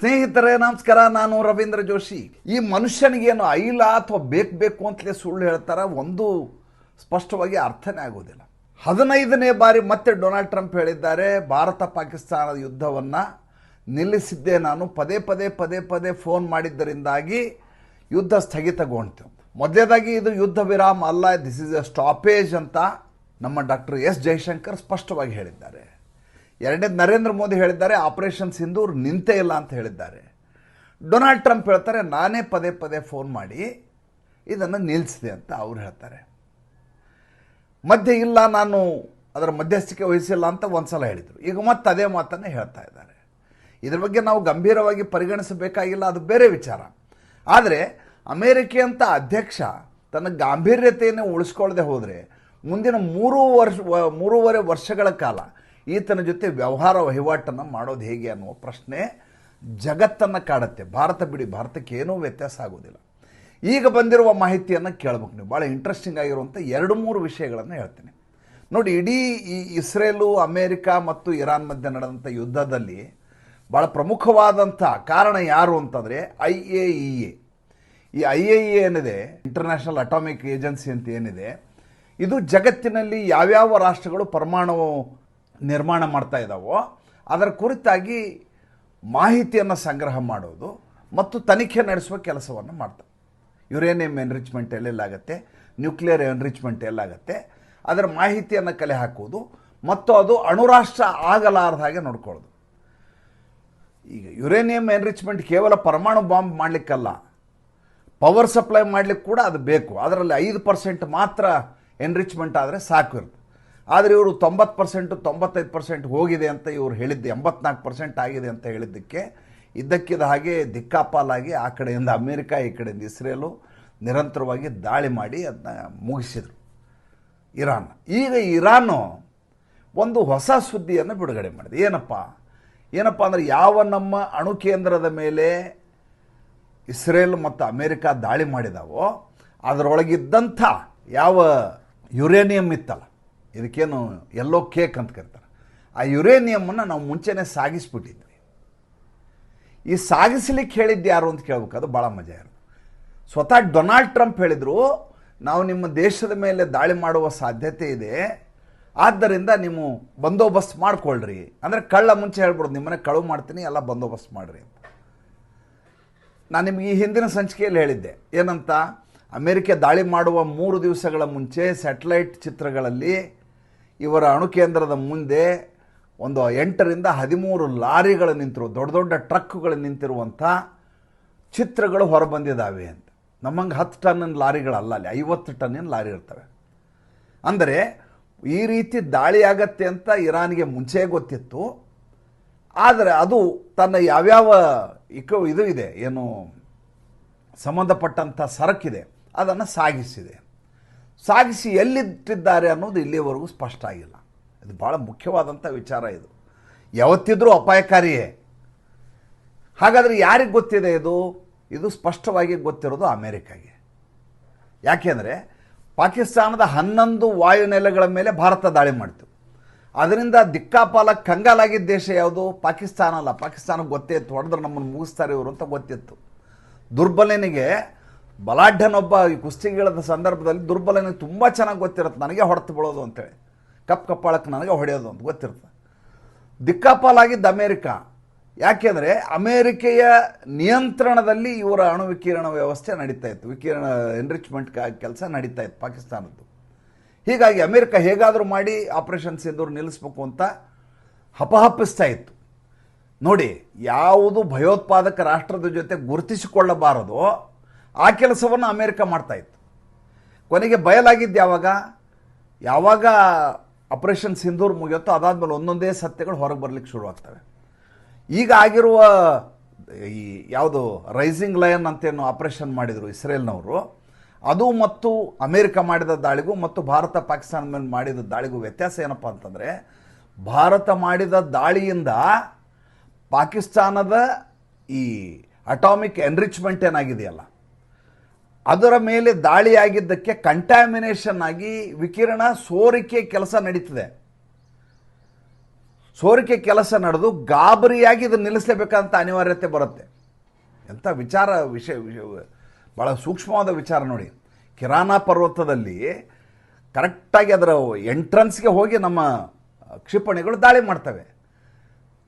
ಸ್ನೇಹಿತರೇ, ನಮಸ್ಕಾರ. ನಾನು ರವೀಂದ್ರ ಜೋಶಿ. ಈ ಮನುಷ್ಯನಿಗೇನು ಐಲ ಅಥವಾ ಬೇಕು ಬೇಕು ಅಂತಲೇ ಸುಳ್ಳು ಹೇಳ್ತಾರೆ, ಒಂದು ಸ್ಪಷ್ಟವಾಗಿ ಅರ್ಥನೇ ಆಗೋದಿಲ್ಲ. ಹದಿನೈದನೇ ಬಾರಿ ಮತ್ತೆ ಡೊನಾಲ್ಡ್ ಟ್ರಂಪ್ ಹೇಳಿದ್ದಾರೆ, ಭಾರತ ಪಾಕಿಸ್ತಾನದ ಯುದ್ಧವನ್ನು ನಿಲ್ಲಿಸಿದ್ದೆ ನಾನು ಪದೇ ಪದೇ ಪದೇ ಪದೇ ಫೋನ್ ಮಾಡಿದ್ದರಿಂದಾಗಿ ಯುದ್ಧ ಸ್ಥಗಿತಗೊಂಡಿತು. ಮೊದಲೇದಾಗಿ ಇದು ಯುದ್ಧ ವಿರಾಮ ಅಲ್ಲ ದಿಸ್ ಇಸ್ ಎ ಸ್ಟಾಪೇಜ್ ಅಂತ ನಮ್ಮ ಡಾಕ್ಟರ್ ಎಸ್ ಜಯಶಂಕರ್ ಸ್ಪಷ್ಟವಾಗಿ ಹೇಳಿದ್ದಾರೆ. ಎರಡನೇದು ನರೇಂದ್ರ ಮೋದಿ ಹೇಳಿದ್ದಾರೆ, ಆಪರೇಷನ್ ಸಿಂಧೂರ್ ನಿಂತೇ ಇಲ್ಲ ಅಂತ ಹೇಳಿದ್ದಾರೆ. ಡೊನಾಲ್ಡ್ ಟ್ರಂಪ್ ಹೇಳ್ತಾರೆ, ನಾನೇ ಪದೇ ಪದೇ ಫೋನ್ ಮಾಡಿ ಇದನ್ನು ನಿಲ್ಲಿಸಿದೆ ಅಂತ ಅವ್ರು ಹೇಳ್ತಾರೆ. ಮಧ್ಯೆ ಇಲ್ಲ, ನಾನು ಅದರ ಮಧ್ಯಸ್ಥಿಕೆ ವಹಿಸಿಲ್ಲ ಅಂತ ಒಂದ್ಸಲ ಹೇಳಿದರು. ಈಗ ಮತ್ತೆ ಅದೇ ಮಾತನ್ನು ಹೇಳ್ತಾ ಇದ್ದಾರೆ. ಇದ್ರ ಬಗ್ಗೆ ನಾವು ಗಂಭೀರವಾಗಿ ಪರಿಗಣಿಸಬೇಕಾಗಿಲ್ಲ, ಅದು ಬೇರೆ ವಿಚಾರ. ಆದರೆ ಅಮೇರಿಕೆಯಂಥ ಅಧ್ಯಕ್ಷ ತನ್ನ ಗಾಂಭೀರ್ಯತೆಯನ್ನು ಉಳಿಸ್ಕೊಳ್ಳದೆ ಹೋದರೆ ಮುಂದಿನ ಮೂರು ವರ್ಷ, ಮೂರುವರೆ ವರ್ಷಗಳ ಕಾಲ ಈತನ ಜೊತೆ ವ್ಯವಹಾರ ವಹಿವಾಟನ್ನು ಮಾಡೋದು ಹೇಗೆ ಅನ್ನುವ ಪ್ರಶ್ನೆ ಜಗತ್ತನ್ನು ಕಾಡುತ್ತೆ. ಭಾರತ ಬಿಡಿ, ಭಾರತಕ್ಕೆ ಏನೂ ವ್ಯತ್ಯಾಸ ಆಗೋದಿಲ್ಲ. ಈಗ ಬಂದಿರುವ ಮಾಹಿತಿಯನ್ನು ಕೇಳಬೇಕು ನೀವು. ಭಾಳ ಇಂಟ್ರೆಸ್ಟಿಂಗ್ ಆಗಿರುವಂಥ ಎರಡು ಮೂರು ವಿಷಯಗಳನ್ನು ಹೇಳ್ತೀನಿ. ನೋಡಿ, ಇಡೀ ಈ ಇಸ್ರೇಲು, ಅಮೇರಿಕಾ ಮತ್ತು ಇರಾನ್ ಮಧ್ಯೆ ನಡೆದಂಥ ಯುದ್ಧದಲ್ಲಿ ಭಾಳ ಪ್ರಮುಖವಾದಂಥ ಕಾರಣ ಯಾರು ಅಂತಂದರೆ ಐ ಎ ಇ ಎ. ಈ ಐ ಎ ಇ ಏನಿದೆ? ಇಂಟರ್ನ್ಯಾಷನಲ್ ಅಟಾಮಿಕ್ ಏಜೆನ್ಸಿ ಅಂತ ಏನಿದೆ? ಇದು ಜಗತ್ತಿನಲ್ಲಿ ಯಾವ್ಯಾವ ರಾಷ್ಟ್ರಗಳು ಪರಮಾಣು ನಿರ್ಮಾಣ ಮಾಡ್ತಾ ಇದ್ದಾವೋ ಅದರ ಕುರಿತಾಗಿ ಮಾಹಿತಿಯನ್ನು ಸಂಗ್ರಹ ಮಾಡೋದು ಮತ್ತು ತನಿಖೆ ನಡೆಸುವ ಕೆಲಸವನ್ನು ಮಾಡ್ತಾರೆ. ಯುರೇನಿಯಂ ಎನ್ರಿಚ್ಮೆಂಟ್ ಎಲ್ಲೆಲ್ಲಾಗತ್ತೆ ನ್ಯೂಕ್ಲಿಯರ್ ಎನ್ರಿಚ್ಮೆಂಟ್ ಎಲ್ಲಾಗತ್ತೆ, ಅದರ ಮಾಹಿತಿಯನ್ನು ಕಲೆ ಹಾಕುವುದು ಮತ್ತು ಅದು ಅಣುರಾಷ್ಟ್ರ ಆಗಲಾರದ ಹಾಗೆ ನೋಡ್ಕೊಳ್ಳೋದು. ಈಗ ಯುರೇನಿಯಂ ಎನ್ರಿಚ್ಮೆಂಟ್ ಕೇವಲ ಪರಮಾಣು ಬಾಂಬ್ ಮಾಡಲಿಕ್ಕಲ್ಲ ಪವರ್ ಸಪ್ಲೈ ಮಾಡಲಿಕ್ಕೆ ಕೂಡ ಅದು ಬೇಕು. ಅದರಲ್ಲಿ ಐದು ಪರ್ಸೆಂಟ್ ಮಾತ್ರ ಎನ್ರಿಚ್ಮೆಂಟ್ ಆದರೆ ಸಾಕು ಇರುತ್ತೆ. ಆದರೆ ಇವರು ತೊಂಬತ್ತು ಪರ್ಸೆಂಟು, ತೊಂಬತ್ತೈದು ಪರ್ಸೆಂಟ್ ಹೋಗಿದೆ ಅಂತ ಇವರು ಹೇಳಿದ್ದು, ಎಂಬತ್ನಾಲ್ಕು ಪರ್ಸೆಂಟ್ ಆಗಿದೆ ಅಂತ ಹೇಳಿದ್ದಕ್ಕೆ ಇದ್ದಕ್ಕಿದ್ದ ಹಾಗೆ ದಿಕ್ಕಾಪಾಲಾಗಿ ಆ ಕಡೆಯಿಂದ ಅಮೇರಿಕ, ಈ ಕಡೆಯಿಂದ ಇಸ್ರೇಲು ನಿರಂತರವಾಗಿ ದಾಳಿ ಮಾಡಿ ಅದನ್ನ ಮುಗಿಸಿದರು ಇರಾನ್. ಈಗ ಇರಾನು ಒಂದು ಹೊಸ ಸುದ್ದಿಯನ್ನು ಬಿಡುಗಡೆ ಮಾಡಿದೆ. ಏನಪ್ಪ? ಏನಪ್ಪ ಅಂದರೆ ಯಾವ ನಮ್ಮ ಅಣು ಕೇಂದ್ರದ ಮೇಲೆ ಇಸ್ರೇಲ್ ಮತ್ತು ಅಮೇರಿಕಾ ದಾಳಿ ಮಾಡಿದಾವೋ, ಅದರೊಳಗಿದ್ದಂಥ ಯಾವ ಯುರೇನಿಯಂ ಇತ್ತಲ್ಲ ಇದಕ್ಕೇನು ಎಲ್ಲೋ ಕೇಕ್ ಅಂತ ಕರೀತಾರೆ. ಆ ಯುರೇನಿಯಮನ್ನು ನಾವು ಮುಂಚೆನೇ ಸಾಗಿಸ್ಬಿಟ್ಟಿದ್ವಿ. ಈ ಸಾಗಿಸ್ಲಿಕ್ಕೆ ಹೇಳಿದ್ದು ಯಾರು ಅಂತ ಕೇಳ್ಬೇಕು, ಅದು ಭಾಳ ಮಜಾ ಇರೋದು ಸ್ವತಃ ಡೊನಾಲ್ಡ್ ಟ್ರಂಪ್ ಹೇಳಿದರು, ನಾವು ನಿಮ್ಮ ದೇಶದ ಮೇಲೆ ದಾಳಿ ಮಾಡುವ ಸಾಧ್ಯತೆ ಇದೆ, ಆದ್ದರಿಂದ ನೀವು ಬಂದೋಬಸ್ತ್ ಮಾಡ್ಕೊಳ್ರಿ. ಅಂದರೆ ಕಳ್ಳ ಮುಂಚೆ ಹೇಳ್ಬಿಡೋದು, ನಿಮ್ಮನೆ ಕಳುವು ಮಾಡ್ತೀನಿ, ಎಲ್ಲ ಬಂದೋಬಸ್ತ್ ಮಾಡಿರಿ ಅಂತ. ನಾನು ನಿಮಗೆ ಈ ಹಿಂದಿನ ಸಂಚಿಕೆಯಲ್ಲಿ ಹೇಳಿದ್ದೆ, ಏನಂತ? ಅಮೇರಿಕ ದಾಳಿ ಮಾಡುವ ಮೂರು ದಿವಸಗಳ ಮುಂಚೆ ಸ್ಯಾಟಲೈಟ್ ಚಿತ್ರಗಳಲ್ಲಿ ಇವರ ಅಣುಕೇಂದ್ರದ ಮುಂದೆ ಒಂದು ಎಂಟರಿಂದ ಹದಿಮೂರು ಲಾರಿಗಳು ನಿಂತಿರುವ, ದೊಡ್ಡ ದೊಡ್ಡ ಟ್ರಕ್ಗಳು ನಿಂತಿರುವಂಥ ಚಿತ್ರಗಳು ಹೊರಬಂದಿದ್ದಾವೆ ಅಂತ. ನಮ್ಮಂಗೆ ಹತ್ತು ಟನ್ನಿನ ಲಾರಿಗಳಲ್ಲ ಅಲ್ಲಿ, ಐವತ್ತು ಟನ್ನಿನ ಲಾರಿ ಇರ್ತವೆ. ಅಂದರೆ ಈ ರೀತಿ ದಾಳಿ ಆಗತ್ತೆ ಅಂತ ಇರಾನ್ಗೆ ಮುಂಚೆ ಗೊತ್ತಿತ್ತು. ಆದರೆ ಅದು ತನ್ನ ಯಾವ್ಯಾವ ಇಕ ಇದು ಇದೆ, ಏನು ಸಂಬಂಧಪಟ್ಟಂಥ ಸರಕಿದೆ, ಅದನ್ನು ಸಾಗಿಸಿದೆ. ಸಾಗಿಸಿ ಎಲ್ಲಿಟ್ಟಿದ್ದಾರೆ ಅನ್ನೋದು ಇಲ್ಲಿಯವರೆಗೂ ಸ್ಪಷ್ಟ ಆಗಿಲ್ಲ. ಇದು ಭಾಳ ಮುಖ್ಯವಾದಂಥ ವಿಚಾರ ಇದು. ಯಾವತ್ತಿದ್ರೂ ಅಪಾಯಕಾರಿಯೇ. ಹಾಗಾದರೆ ಯಾರಿಗೆ ಗೊತ್ತಿದೆ ಇದು? ಇದು ಸ್ಪಷ್ಟವಾಗಿ ಗೊತ್ತಿರೋದು ಅಮೇರಿಕಾಗೆ. ಯಾಕೆಂದರೆ ಪಾಕಿಸ್ತಾನದ ಹನ್ನೊಂದು ವಾಯುನೆಲೆಗಳ ಮೇಲೆ ಭಾರತ ದಾಳಿ ಮಾಡಿತು. ಅದರಿಂದ ದಿಕ್ಕಾಪಾಲ ಕಂಗಾಲಾಗಿದ್ದ ದೇಶ ಯಾವುದು? ಪಾಕಿಸ್ತಾನ ಅಲ್ಲ. ಪಾಕಿಸ್ತಾನಕ್ಕೆ ಗೊತ್ತೇ ಇತ್ತು. ಹೊಡೆದ್ರೆ ನಮ್ಮನ್ನು ಮುಗಿಸ್ತಾರೆ ಇವರು ಅಂತ ಗೊತ್ತಿತ್ತು. ದುರ್ಬಲನಿಗೆ ಬಲಾಢ್ಯನೊಬ್ಬ ಈ ಕುಸ್ತಿಗಿಳದ ಸಂದರ್ಭದಲ್ಲಿ ದುರ್ಬಲನಿಗೆ ತುಂಬ ಚೆನ್ನಾಗಿ ಗೊತ್ತಿರುತ್ತೆ. ನನಗೆ ಹೊಡೆತು ಬೀಳೋದು ಅಂತೇಳಿ. ಕಪ್ ಕಪ್ಪಾಳಕ್ಕೆ ನನಗೆ ಹೊಡೆಯೋದು ಅಂತ ಗೊತ್ತಿರುತ್ತೆ. ದಿಕ್ಕಾಪಾಲಾಗಿದ್ದ ಅಮೇರಿಕಾ. ಯಾಕೆಂದರೆ ಅಮೇರಿಕೆಯ ನಿಯಂತ್ರಣದಲ್ಲಿ ಇವರ ಅಣು ವಿಕಿರಣ ವ್ಯವಸ್ಥೆ ನಡೀತಾ ಇತ್ತು. ವಿಕಿರಣ ಎನ್ರಿಚ್ಮೆಂಟ್ ಕೆಲಸ ನಡೀತಾ ಇತ್ತು ಪಾಕಿಸ್ತಾನದ್ದು. ಹೀಗಾಗಿ ಅಮೇರಿಕ ಹೇಗಾದರೂ ಮಾಡಿ ಆಪರೇಷನ್ ಸಿಂಧೂರು ನಿಲ್ಲಿಸ್ಬೇಕು ಅಂತ ಹಪಹಪ್ಪಿಸ್ತಾ ಇತ್ತು. ನೋಡಿ, ಯಾವುದು ಭಯೋತ್ಪಾದಕ ರಾಷ್ಟ್ರದ ಜೊತೆ ಗುರುತಿಸಿಕೊಳ್ಳಬಾರದೋ ಆ ಕೆಲಸವನ್ನು ಅಮೇರಿಕ ಮಾಡ್ತಾ ಇತ್ತು. ಕೊನೆಗೆ ಬಯಲಾಗಿದ್ದು ಯಾವಾಗ? ಯಾವಾಗ ಆಪರೇಷನ್ ಸಿಂಧೂರ್ ಮುಗಿಯುತ್ತೋ ಅದಾದಮೇಲೆ ಒಂದೊಂದೇ ಸತ್ಯಗಳು ಹೊರಗೆ ಬರಲಿಕ್ಕೆ ಶುರುವಾಗ್ತವೆ ಈಗ ಆಗಿರುವ ಈ ಯಾವುದು ರೈಸಿಂಗ್ ಲಯನ್ ಅಂತೇನು ಆಪರೇಷನ್ ಮಾಡಿದರು ಇಸ್ರೇಲ್ನವರು, ಅದು ಮತ್ತು ಅಮೇರಿಕ ಮಾಡಿದ ದಾಳಿಗೂ ಮತ್ತು ಭಾರತ ಪಾಕಿಸ್ತಾನದ ಮೇಲೆ ಮಾಡಿದ ದಾಳಿಗೂ ವ್ಯತ್ಯಾಸ ಏನಪ್ಪ ಅಂತಂದರೆ, ಭಾರತ ಮಾಡಿದ ದಾಳಿಯಿಂದ ಪಾಕಿಸ್ತಾನದ ಈ ಅಟಾಮಿಕ್ ಎನ್ರಿಚ್ಮೆಂಟ್ ಏನಾಗಿದೆಯಲ್ಲ ಅದರ ಮೇಲೆ ದಾಳಿಯಾಗಿದ್ದಕ್ಕೆ ಕಂಟ್ಯಾಮಿನೇಷನ್ ಆಗಿ ವಿಕಿರಣ ಸೋರಿಕೆ ಕೆಲಸ ನಡೀತದೆ. ಸೋರಿಕೆ ಕೆಲಸ ನಡೆದು ಗಾಬರಿಯಾಗಿ ಇದನ್ನು ನಿಲ್ಲಿಸಲೇಬೇಕಂತ ಅನಿವಾರ್ಯತೆ ಬರುತ್ತೆ. ಎಂಥ ವಿಚಾರ ವಿಷಯ ಭಾಳ ಸೂಕ್ಷ್ಮವಾದ ವಿಚಾರ ನೋಡಿ. ಕಿರಾನ ಪರ್ವತದಲ್ಲಿ ಕರೆಕ್ಟಾಗಿ ಅದರ ಎಂಟ್ರನ್ಸ್ಗೆ ಹೋಗಿ ನಮ್ಮ ಕ್ಷಿಪಣಿಗಳು ದಾಳಿ ಮಾಡ್ತವೆ.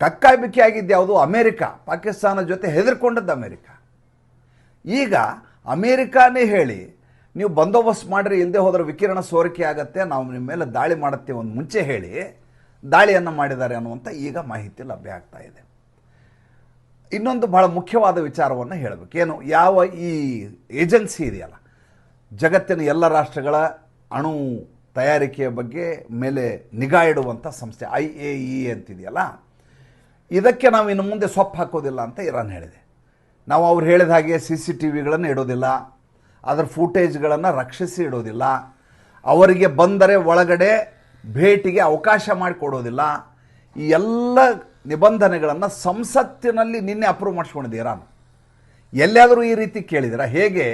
ಕಕ್ಕಾಬಿಕ್ಕಿ ಆಗಿದ್ದು ಯಾವುದು ಅಮೇರಿಕಾ ಪಾಕಿಸ್ತಾನ ಜೊತೆ ಹೆದರ್ಕೊಂಡದ್ದು ಅಮೇರಿಕಾ. ಈಗ ಅಮೇರಿಕಾನೇ ಹೇಳಿ, ನೀವು ಬಂದೋಬಸ್ತ್ ಮಾಡಿರಿ ಇಲ್ಲದೆ ಹೋದ್ರೆ ವಿಕಿರಣ ಸೋರಿಕೆ ಆಗತ್ತೆ, ನಾವು ನಿಮ್ಮ ಮೇಲೆ ದಾಳಿ ಮಾಡುತ್ತೇವೆ ಒಂದು ಮುಂಚೆ ಹೇಳಿ, ದಾಳಿಯನ್ನು ಮಾಡಿದ್ದಾರೆ ಅನ್ನುವಂಥ ಈಗ ಮಾಹಿತಿ ಲಭ್ಯ ಆಗ್ತಾ ಇದೆ. ಇನ್ನೊಂದು ಬಹಳ ಮುಖ್ಯವಾದ ವಿಚಾರವನ್ನು ಹೇಳಬೇಕು. ಏನು, ಯಾವ ಈ ಏಜೆನ್ಸಿ ಇದೆಯಲ್ಲ, ಜಗತ್ತಿನ ಎಲ್ಲ ರಾಷ್ಟ್ರಗಳ ಅಣು ತಯಾರಿಕೆಯ ಬಗ್ಗೆ ಮೇಲೆ ನಿಗಾ ಇಡುವಂಥ ಸಂಸ್ಥೆ, ಐ ಎ ಇ ಅಂತಿದೆಯಲ್ಲ, ಇದಕ್ಕೆ ನಾವು ಇನ್ನು ಮುಂದೆ ಸೊಪ್ಪು ಹಾಕೋದಿಲ್ಲ ಅಂತ ಇರಾನ್ ಹೇಳಿದೆ. ನಾವು ಅವ್ರು ಹೇಳಿದ ಹಾಗೆ ಸಿ ಸಿ ಟಿ ವಿಗಳನ್ನು ಇಡೋದಿಲ್ಲ. ಅದರ ಫೂಟೇಜ್ಗಳನ್ನು ರಕ್ಷಿಸಿ ಇಡೋದಿಲ್ಲ. ಅವರಿಗೆ ಬಂದರೆ ಒಳಗಡೆ ಭೇಟಿಗೆ ಅವಕಾಶ ಮಾಡಿಕೊಡೋದಿಲ್ಲ. ಈ ಎಲ್ಲ ನಿಬಂಧನೆಗಳನ್ನು ಸಂಸತ್ತಿನಲ್ಲಿ ನಿನ್ನೆ ಅಪ್ರೂವ್ ಮಾಡಿಸ್ಕೊಂಡಿದೆ ಇರಾನ್ ಎಲ್ಲಿಯಾದರೂ ಈ ರೀತಿ ಕೇಳಿದಿರ ಹೇಗೆ?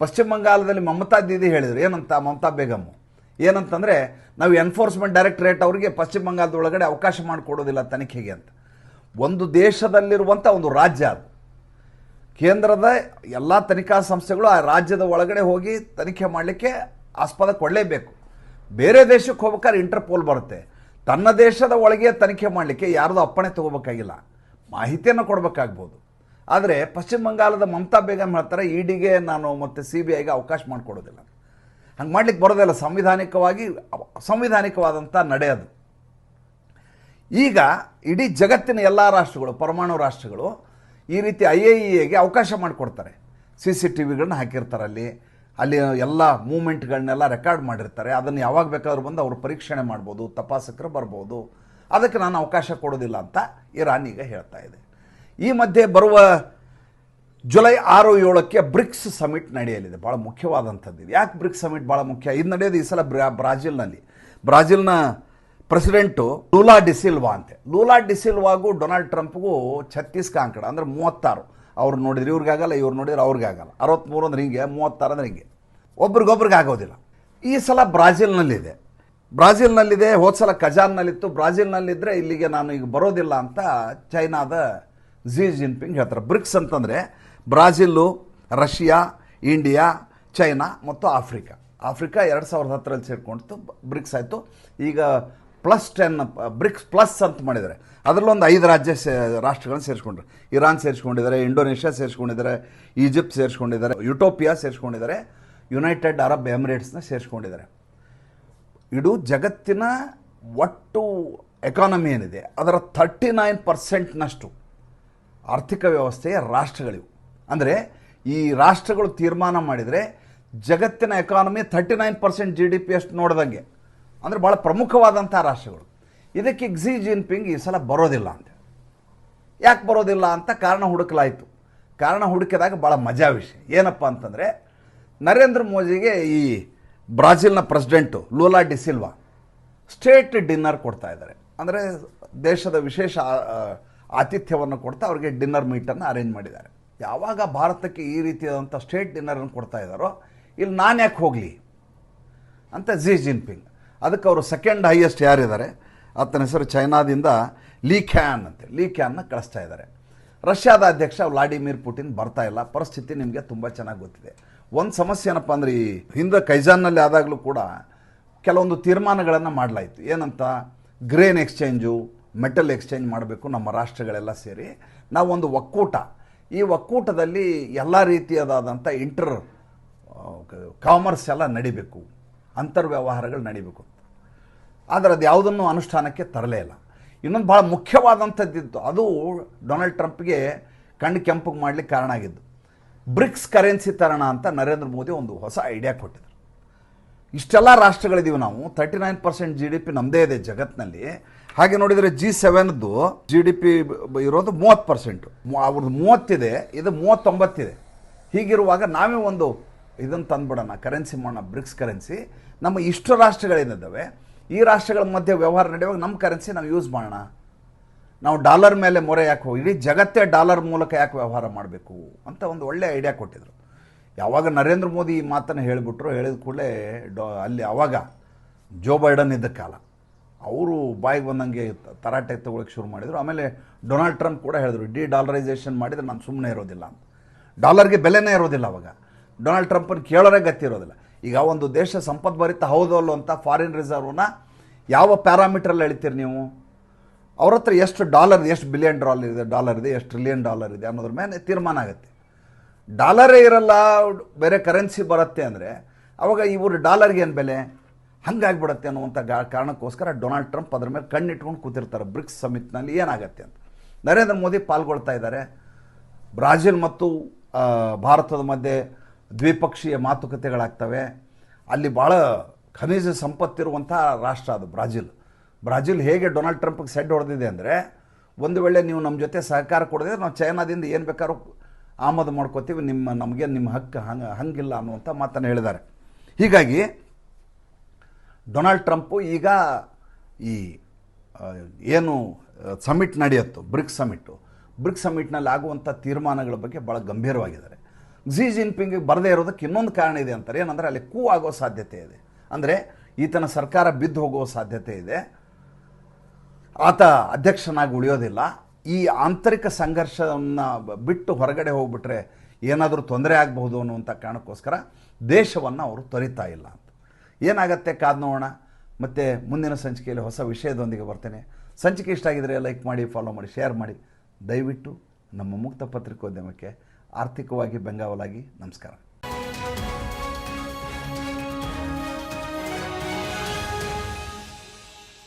ಪಶ್ಚಿಮ ಬಂಗಾಳದಲ್ಲಿ ಮಮತಾ ದೀದಿ ಹೇಳಿದರು, ಏನಂತ ಮಮತಾ ಬೇಗಮ್ಮು ಏನಂತಂದರೆ ನಾವು ಎನ್ಫೋರ್ಸ್ಮೆಂಟ್ ಡೈರೆಕ್ಟರೇಟ್ ಅವರಿಗೆ ಪಶ್ಚಿಮ ಬಂಗಾಳದ ಒಳಗಡೆ ಅವಕಾಶ ಮಾಡಿಕೊಡೋದಿಲ್ಲ ತನಿಖೆಗೆ ಅಂತ. ಒಂದು ದೇಶದಲ್ಲಿರುವಂಥ ಒಂದು ರಾಜ್ಯ ಅದು. ಕೇಂದ್ರದ ಎಲ್ಲ ತನಿಖಾ ಸಂಸ್ಥೆಗಳು ಆ ರಾಜ್ಯದ ಒಳಗಡೆ ಹೋಗಿ ತನಿಖೆ ಮಾಡಲಿಕ್ಕೆ ಆಸ್ಪದ ಕೊಡಲೇಬೇಕು. ಬೇರೆ ದೇಶಕ್ಕೆ ಹೋಗ್ಬೇಕಾದ್ರೆ ಇಂಟರ್ಪೋಲ್ ಬರುತ್ತೆ. ತನ್ನ ದೇಶದ ಒಳಗೆ ತನಿಖೆ ಮಾಡಲಿಕ್ಕೆ ಯಾರ್ದು ಅಪ್ಪಣೆ ತಗೋಬೇಕಾಗಿಲ್ಲ. ಮಾಹಿತಿಯನ್ನು ಕೊಡಬೇಕಾಗ್ಬೋದು. ಆದರೆ ಪಶ್ಚಿಮ ಬಂಗಾಲದ ಮಮತಾ ಬೇಗಂ ಹೇಳ್ತಾರೆ, ಇಡಿಗೆ ನಾನು ಮತ್ತು ಸಿ ಬಿ ಐಗೆ ಅವಕಾಶ ಮಾಡಿಕೊಡೋದಿಲ್ಲ. ಹಂಗೆ ಮಾಡಲಿಕ್ಕೆ ಬರೋದಿಲ್ಲ ಸಂವಿಧಾನಿಕವಾಗಿ ಸಂವಿಧಾನಿಕವಾದಂಥ ಅದು. ಈಗ ಇಡೀ ಜಗತ್ತಿನ ಎಲ್ಲ ರಾಷ್ಟ್ರಗಳು, ಪರಮಾಣು ರಾಷ್ಟ್ರಗಳು ಈ ರೀತಿ ಐ ಎ ಎಗೆ ಅವಕಾಶ ಮಾಡಿಕೊಡ್ತಾರೆ. ಸಿ ಸಿ ಟಿ ವಿಗಳನ್ನ ಹಾಕಿರ್ತಾರೆ ಅಲ್ಲಿ. ಅಲ್ಲಿ ಎಲ್ಲ ಮೂಮೆಂಟ್ಗಳನ್ನೆಲ್ಲ ರೆಕಾರ್ಡ್ ಮಾಡಿರ್ತಾರೆ. ಅದನ್ನು ಯಾವಾಗ ಬೇಕಾದ್ರೂ ಬಂದು ಅವರು ಪರೀಕ್ಷಣೆ ಮಾಡ್ಬೋದು, ತಪಾಸಕರು ಬರ್ಬೋದು. ಅದಕ್ಕೆ ನಾನು ಅವಕಾಶ ಕೊಡೋದಿಲ್ಲ ಅಂತ ಇರಾನ್ ಈಗ ಹೇಳ್ತಾ ಇದೆ. ಈ ಮಧ್ಯೆ ಬರುವ ಜುಲೈ ಆರು ಏಳಕ್ಕೆ ಬ್ರಿಕ್ಸ್ ಸಮಿಟ್ ನಡೆಯಲಿದೆ. ಭಾಳ ಮುಖ್ಯವಾದಂಥದ್ದು ಯಾಕೆ ಬ್ರಿಕ್ಸ್ ಸಮಿಟ್ ಭಾಳ ಮುಖ್ಯ? ಇದು ನಡೆಯೋದು ಈ ಸಲ ಬ್ರಾ, ಬ್ರಾಜಿಲ್ನಲ್ಲಿ. ಬ್ರಾಜಿಲ್ನ ಪ್ರೆಸಿಡೆಂಟು ಲೂಲಾ ಡಿಸಿಲ್ವಾ ಅಂತೆ. ಲೂಲಾ ಡಿಸಿಲ್ವಾಗೂ ಡೊನಾಲ್ಡ್ ಟ್ರಂಪ್ಗೂ ಛತ್ತೀಸ್ ಕಾಂಕಡ ಅಂದರೆ ಮೂವತ್ತಾರು. ಅವ್ರು ನೋಡಿದ್ರೆ ಇವ್ರಿಗಾಗಲ್ಲ, ಇವ್ರು ನೋಡಿದ್ರೆ ಅವ್ರಿಗಾಗಲ್ಲ. ಅರವತ್ತ್ಮೂರು ಅಂದ್ರೆ ಹಿಂಗೆ, ಮೂವತ್ತಾರು ಅಂದ್ರೆ ಹಿಂಗೆ. ಒಬ್ರಿಗೊಬ್ರಿಗೆ ಆಗೋದಿಲ್ಲ. ಈ ಸಲ ಬ್ರಾಜಿಲ್ನಲ್ಲಿದೆ. ಬ್ರಾಜಿಲ್ನಲ್ಲಿದೆ, ಹೋದ ಸಲ ಕಜಾನ್ನಲ್ಲಿತ್ತು ಬ್ರಾಜಿಲ್ನಲ್ಲಿದ್ದರೆ ಇಲ್ಲಿಗೆ ನಾನು ಈಗ ಬರೋದಿಲ್ಲ ಅಂತ ಚೈನಾದ ಝಿ ಜಿನ್ಪಿಂಗ್ ಹೇಳ್ತಾರೆ. ಬ್ರಿಕ್ಸ್ ಅಂತಂದರೆ ಬ್ರಾಜಿಲ್ಲು, ರಷ್ಯಾ, ಇಂಡಿಯಾ, ಚೈನಾ, ಮತ್ತು ಆಫ್ರಿಕಾ. ಆಫ್ರಿಕಾ ಎರಡು ಸಾವಿರದ ಹತ್ತರಲ್ಲಿ ಸೇರಿಕೊಂಡಿತ್ತು. ಬ್ರಿಕ್ಸ್ ಆಯಿತು. ಈಗ ಪ್ಲಸ್ ಟೆನ್ ಬ್ರಿಕ್ಸ್ ಪ್ಲಸ್ ಅಂತ ಮಾಡಿದ್ದಾರೆ. ಅದರಲ್ಲೊಂದು ಐದು ರಾಜ್ಯ ಸೇ, ರಾಷ್ಟ್ರಗಳನ್ನ ಸೇರಿಸ್ಕೊಂಡ್ರು. ಇರಾನ್ ಸೇರಿಸ್ಕೊಂಡಿದ್ದಾರೆ, ಇಂಡೋನೇಷ್ಯಾ ಸೇರಿಸ್ಕೊಂಡಿದ್ದಾರೆ, ಈಜಿಪ್ಟ್ ಸೇರಿಸ್ಕೊಂಡಿದ್ದಾರೆ, ಯುಟೋಪಿಯಾ ಸೇರಿಸ್ಕೊಂಡಿದ್ದಾರೆ, ಯುನೈಟೆಡ್ ಅರಬ್ ಎಮಿರೇಟ್ಸ್ನ ಸೇರಿಸ್ಕೊಂಡಿದ್ದಾರೆ. ಇದು ಜಗತ್ತಿನ ಒಟ್ಟು ಎಕಾನಮಿ ಏನಿದೆ, ಅದರ ಥರ್ಟಿ ನೈನ್ ಪರ್ಸೆಂಟ್ನಷ್ಟು ಆರ್ಥಿಕ ವ್ಯವಸ್ಥೆಯ ರಾಷ್ಟ್ರಗಳಿವು. ಅಂದರೆ ಈ ರಾಷ್ಟ್ರಗಳು ತೀರ್ಮಾನ ಮಾಡಿದರೆ ಜಗತ್ತಿನ economy thirty nine percent G D P ಅಷ್ಟು ನೋಡ್ದಂಗೆ. ಅಂದರೆ ಭಾಳ ಪ್ರಮುಖವಾದಂಥ ರಾಷ್ಟ್ರಗಳು. ಇದಕ್ಕೆ ಕ್ಸಿ ಜಿನ್ಪಿಂಗ್ ಈ ಸಲ ಬರೋದಿಲ್ಲ ಅಂತ. ಯಾಕೆ ಬರೋದಿಲ್ಲ ಅಂತ ಕಾರಣ ಹುಡುಕಲಾಯಿತು. ಕಾರಣ ಹುಡುಕಿದಾಗ ಭಾಳ ಮಜಾ ವಿಷಯ. ಏನಪ್ಪ ಅಂತಂದರೆ, ನರೇಂದ್ರ ಮೋದಿಗೆ ಈ ಬ್ರಾಜಿಲ್ನ president Lula da Silva state dinner ಕೊಡ್ತಾ ಇದ್ದಾರೆ. ಅಂದರೆ ದೇಶದ ವಿಶೇಷ ಆತಿಥ್ಯವನ್ನು ಕೊಡ್ತಾ ಅವರಿಗೆ ಡಿನ್ನರ್ ಮೀಟನ್ನು ಅರೇಂಜ್ ಮಾಡಿದ್ದಾರೆ. ಯಾವಾಗ ಭಾರತಕ್ಕೆ ಈ ರೀತಿಯಾದಂಥ ಸ್ಟೇಟ್ ಡಿನ್ನರನ್ನು ಕೊಡ್ತಾ ಇದ್ದಾರೋ, ಇಲ್ಲಿ ನಾನು ಯಾಕೆ ಹೋಗಲಿ ಅಂತ ಜಿ ಜಿನ್ಪಿಂಗ್ ಅದಕ್ಕೆ ಅವರು ಸೆಕೆಂಡ್ ಹೈಯೆಸ್ಟ್ ಯಾರಿದ್ದಾರೆ? ಆತನ ಹೆಸರು ಚೈನಾದಿಂದ ಲೀ ಖ್ಯಾನ್ ಅಂತ. ಲೀ ಖ್ಯಾನ್ನ ಕಳಿಸ್ತಾ ಇದ್ದಾರೆ. ರಷ್ಯಾದ ಅಧ್ಯಕ್ಷ ವ್ಲಾಡಿಮಿರ್ ಪುಟಿನ್ ಬರ್ತಾ ಇಲ್ಲ. ಪರಿಸ್ಥಿತಿ ನಿಮಗೆ ತುಂಬ ಚೆನ್ನಾಗಿ ಗೊತ್ತಿದೆ. ಒಂದು ಸಮಸ್ಯೆ ಏನಪ್ಪ ಅಂದರೆ ಈ ಹಿಂದೆ ಕೈಜಾನ್ನಲ್ಲಿ ಆದಾಗಲೂ ಕೂಡ ಕೆಲವೊಂದು ತೀರ್ಮಾನಗಳನ್ನು ಮಾಡಲಾಯಿತು. ಏನಂತ? ಗ್ರೇನ್ ಎಕ್ಸ್ಚೇಂಜು ಮೆಟಲ್ ಎಕ್ಸ್ಚೇಂಜ್ ಮಾಡಬೇಕು ನಮ್ಮ ರಾಷ್ಟ್ರಗಳೆಲ್ಲ ಸೇರಿ. ನಾವು ಒಂದು ಒಕ್ಕೂಟ. ಈ ಒಕ್ಕೂಟದಲ್ಲಿ ಎಲ್ಲ ರೀತಿಯಾದಂಥ ಇಂಟರ್ ಕಾಮರ್ಸ್ ಎಲ್ಲ ನಡಿಬೇಕು. ಅಂತರ್ವ್ಯವಹಾರಗಳು ನಡಿಬೇಕು. ಆದರೆ ಅದು ಯಾವುದನ್ನು ಅನುಷ್ಠಾನಕ್ಕೆ ತರಲೇ ಇಲ್ಲ. ಇನ್ನೊಂದು ಭಾಳ ಮುಖ್ಯವಾದಂಥದ್ದಿತ್ತು. ಅದು ಡೊನಾಲ್ಡ್ ಟ್ರಂಪ್ಗೆ ಕಣ್ಣು ಕೆಂಪಗೆ ಮಾಡಲಿಕ್ಕೆ ಕಾರಣ ಆಗಿದ್ದು. ಬ್ರಿಕ್ಸ್ ಕರೆನ್ಸಿ ತರೋಣ ಅಂತ ನರೇಂದ್ರ ಮೋದಿ ಒಂದು ಹೊಸ ಐಡಿಯಾ ಕೊಟ್ಟಿದ್ರು. ಇಷ್ಟೆಲ್ಲ ರಾಷ್ಟ್ರಗಳಿದ್ದೀವಿ ನಾವು. Thirty nine percent G D P ನಮ್ಮದೇ ಇದೆ ಜಗತ್ತಿನಲ್ಲಿ ಹಾಗೆ ನೋಡಿದರೆ ಜಿ ಸೆವೆನ್ದು ಜಿ ಡಿ ಪಿ ಇರೋದು ಮೂವತ್ತು ಪರ್ಸೆಂಟು. ಅವ್ರದ್ದು ಮೂವತ್ತಿದೆ, ಇದು ಮೂವತ್ತೊಂಬತ್ತಿದೆ. ಹೀಗಿರುವಾಗ ನಾವೇ ಒಂದು ಇದನ್ನು ತಂದುಬಿಡೋಣ, ಕರೆನ್ಸಿ ಮಾಡೋಣ, ಬ್ರಿಕ್ಸ್ ಕರೆನ್ಸಿ. ನಮ್ಮ ಇಷ್ಟು ರಾಷ್ಟ್ರಗಳೇನಿದ್ದಾವೆ ಈ ರಾಷ್ಟ್ರಗಳ ಮಧ್ಯೆ ವ್ಯವಹಾರ ನಡೆಯುವಾಗ ನಮ್ಮ ಕರೆನ್ಸಿ ನಾವು ಯೂಸ್ ಮಾಡೋಣ. ನಾವು ಡಾಲರ್ ಮೇಲೆ ಮೊರೆ ಯಾಕೆ ಹೋಗಿ ಇಡೀ ಜಗತ್ತೇ ಡಾಲರ್ ಮೂಲಕ ಯಾಕೆ ವ್ಯವಹಾರ ಮಾಡಬೇಕು ಅಂತ ಒಂದು ಒಳ್ಳೆಯ ಐಡಿಯಾ ಕೊಟ್ಟಿದ್ರು. ಯಾವಾಗ ನರೇಂದ್ರ ಮೋದಿ ಈ ಮಾತನ್ನು ಹೇಳಿಬಿಟ್ರು, ಹೇಳಿದ ಕೂಡಲೇ ಡೊ ಅಲ್ಲಿ ಆವಾಗ ಜೋ ಬೈಡನ್ ಇದ್ದ ಕಾಲ. ಅವರು ಬಾಯಿಗೆ ಬಂದಂಗೆ ತರಾಟೆ ತಗೊಳಕ್ಕೆ ಶುರು ಮಾಡಿದರು. ಆಮೇಲೆ ಡೊನಾಲ್ಡ್ ಟ್ರಂಪ್ ಕೂಡ ಹೇಳಿದ್ರು ಡಿ ಡಾಲರೈಸೇಷನ್ ಮಾಡಿದರೆ ನಾನು ಸುಮ್ಮನೆ ಇರೋದಿಲ್ಲ ಅಂತ. ಡಾಲರ್ಗೆ ಬೆಲೆನೇ ಇರೋದಿಲ್ಲ ಅವಾಗ. ಡೊನಾಲ್ಡ್ ಟ್ರಂಪನ್ನು ಕೇಳೋರೇ ಗತಿ ಇರೋದಿಲ್ಲ. ಈಗ ಒಂದು ದೇಶ ಸಂಪದ್ಭರಿತ ಹೌದು ಅಲ್ಲೋ ಅಂತ ಫಾರಿನ್ ರಿಸರ್ವ್ನ ಯಾವ ಪ್ಯಾರಾಮೀಟ್ರಲ್ಲಿ ಹೇಳ್ತೀರಿ ನೀವು? ಅವ್ರ ಹತ್ರ ಎಷ್ಟು ಡಾಲರ್ ಎಷ್ಟು ಬಿಲಿಯನ್ ಡಾಲರ್ ಇದೆ ಡಾಲರ್ ಇದೆ, ಎಷ್ಟು ಟ್ರಿಲಿಯನ್ ಡಾಲರ್ ಇದೆ ಅನ್ನೋದ್ರ ಮೇಲೆ ತೀರ್ಮಾನ ಆಗುತ್ತೆ. ಡಾಲರೇ ಇರಲ್ಲ, ಬೇರೆ ಕರೆನ್ಸಿ ಬರುತ್ತೆ ಅಂದರೆ ಅವಾಗ ಇವರು ಡಾಲರ್ಗೆ ಏನು ಬೆಲೆ? ಹಂಗಾಗ್ಬಿಡತ್ತೆ ಅನ್ನುವಂಥ ಗಾ, ಕಾರಣಕ್ಕೋಸ್ಕರ ಡೊನಾಲ್ಡ್ ಟ್ರಂಪ್ ಅದ್ರ ಮೇಲೆ ಕಣ್ಣಿಟ್ಕೊಂಡು ಕೂತಿರ್ತಾರೆ. ಬ್ರಿಕ್ಸ್ ಸಮಿತ್ನಲ್ಲಿ ಏನಾಗುತ್ತೆ ಅಂತ. ನರೇಂದ್ರ ಮೋದಿ ಪಾಲ್ಗೊಳ್ತಾ ಇದ್ದಾರೆ. ಬ್ರಾಜಿಲ್ ಮತ್ತು ಭಾರತದ ಮಧ್ಯೆ ದ್ವಿಪಕ್ಷೀಯ ಮಾತುಕತೆಗಳಾಗ್ತವೆ. ಅಲ್ಲಿ ಭಾಳ ಖನಿಜ ಸಂಪತ್ತಿರುವಂಥ ರಾಷ್ಟ್ರ ಅದು ಬ್ರಾಜಿಲ್. ಬ್ರಾಜಿಲ್ ಹೇಗೆ ಡೊನಾಲ್ಡ್ ಟ್ರಂಪ್ಗೆ ಸೆಡ್ ಹೊಡೆದಿದೆ ಅಂದರೆ, ಒಂದು ವೇಳೆ ನೀವು ನಮ್ಮ ಜೊತೆ ಸಹಕಾರ ಕೊಡದೆ ನಾವು ಚೈನಾದಿಂದ ಏನು ಬೇಕಾದ್ರೂ ಆಮದು ಮಾಡ್ಕೋತೀವಿ, ನಿಮ್ಮ ನಮಗೆ ನಿಮ್ಮ ಹಕ್ಕು ಹಂಗೆ ಹಂಗಿಲ್ಲ ಅನ್ನುವಂಥ ಮಾತನ್ನು ಹೇಳಿದ್ದಾರೆ. ಹೀಗಾಗಿ ಡೊನಾಲ್ಡ್ ಟ್ರಂಪು ಈಗ ಈ ಏನು, ಸಮಿಟ್ ನಡೆಯುತ್ತೋ, ಬ್ರಿಕ್ಸ್ ಸಮಿಟ್ಟು ಬ್ರಿಕ್ಸ್ ಸಮಿಟ್ನಲ್ಲಿ ಆಗುವಂಥ ತೀರ್ಮಾನಗಳ ಬಗ್ಗೆ ಭಾಳ ಗಂಭೀರವಾಗಿದ್ದಾರೆ. ಝಿ ಜಿನ್ಪಿಂಗ್ ಬರದೇ ಇರೋದಕ್ಕೆ ಇನ್ನೊಂದು ಕಾರಣ ಇದೆ ಅಂತಾರೆ. ಏನಂದರೆ ಅಲ್ಲಿ ಕೂ ಆಗೋ ಸಾಧ್ಯತೆ ಇದೆ. ಅಂದರೆ ಈತನ ಸರ್ಕಾರ ಬಿದ್ದು ಹೋಗುವ ಸಾಧ್ಯತೆ ಇದೆ. ಆತ ಅಧ್ಯಕ್ಷನಾಗಿ ಉಳಿಯೋದಿಲ್ಲ. ಈ ಆಂತರಿಕ ಸಂಘರ್ಷವನ್ನು ಬಿಟ್ಟು ಹೊರಗಡೆ ಹೋಗ್ಬಿಟ್ರೆ ಏನಾದರೂ ತೊಂದರೆ ಆಗಬಹುದು ಅನ್ನುವಂಥ ಕಾರಣಕ್ಕೋಸ್ಕರ ದೇಶವನ್ನು ಅವರು ತೊರಿತಾ ಇಲ್ಲ ಅಂತ. ಏನಾಗತ್ತೆ ಕಾದ್ ನೋಡೋಣ. ಮತ್ತು ಮುಂದಿನ ಸಂಚಿಕೆಯಲ್ಲಿ ಹೊಸ ವಿಷಯದೊಂದಿಗೆ ಬರ್ತೇನೆ. ಸಂಚಿಕೆ ಇಷ್ಟ ಆಗಿದರೆ ಲೈಕ್ ಮಾಡಿ ಫಾಲೋ ಮಾಡಿ ಶೇರ್ ಮಾಡಿ. ದಯವಿಟ್ಟು ನಮ್ಮ ಮುಕ್ತ ಪತ್ರಿಕೋದ್ಯಮಕ್ಕೆ ಆರ್ಥಿಕವಾಗಿ ಬೆಂಗಾವಲಾಗಿ ನಮಸ್ಕಾರ.